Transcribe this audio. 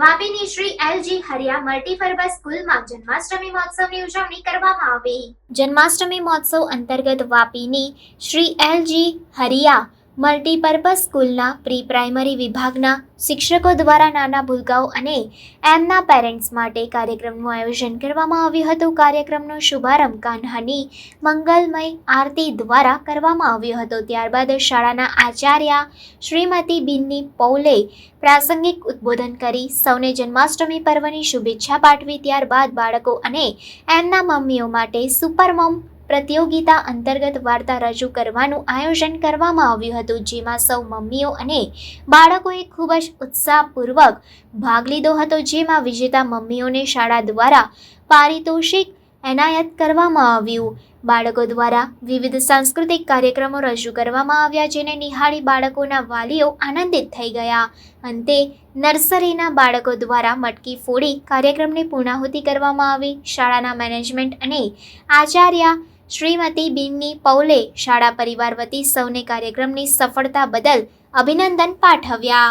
વાપીની Shri LG Hariya multipurpose સ્કૂલમાં જન્માષ્ટમી મહોત્સવની ઉજવણી કરવામાં આવી. જન્માષ્ટમી મહોત્સવ અંતર્ગત વાપીની શ્રી એલજી હરિયા મલ્ટીપર્પઝ સ્કૂલના પ્રી પ્રાઇમરી વિભાગના શિક્ષકો દ્વારા નાના ભૂલકાઓ અને એમના પેરેન્ટ્સ માટે કાર્યક્રમનું આયોજન કરવામાં આવ્યું હતું. કાર્યક્રમનો શુભારંભ કાન્હાની મંગલમય આરતી દ્વારા કરવામાં આવ્યો હતો. ત્યારબાદ શાળાના આચાર્ય શ્રીમતી બિન્ની પૌલે પ્રાસંગિક ઉદ્બોધન કરી સૌને જન્માષ્ટમી પર્વની શુભેચ્છા પાઠવી. ત્યારબાદ બાળકો અને એમના મમ્મીઓ માટે સુપર મોમ પ્રતિયોગિતા અંતર્ગત વાર્તા રજૂ કરવાનું આયોજન કરવામાં આવ્યું હતું, જેમાં સૌ મમ્મીઓ અને બાળકોએ ખૂબ જ ઉત્સાહપૂર્વક ભાગ લીધો હતો, જેમાં વિજેતા મમ્મીઓને શાળા દ્વારા પારિતોષિક એનાયત કરવામાં આવ્યું. બાળકો દ્વારા વિવિધ સાંસ્કૃતિક કાર્યક્રમો રજૂ કરવામાં આવ્યા, જેને નિહાળી બાળકોના વાલીઓ આનંદિત થઈ ગયા. અંતે, નર્સરીના બાળકો દ્વારા મટકી ફોડી કાર્યક્રમની પૂર્ણાહુતિ કરવામાં આવી. શાળાના મેનેજમેન્ટ અને આચાર્ય શ્રીમતી બિન્ની પૌલે શાળા પરિવાર વતી સૌને કાર્યક્રમની સફળતા બદલ અભિનંદન પાઠવ્યા.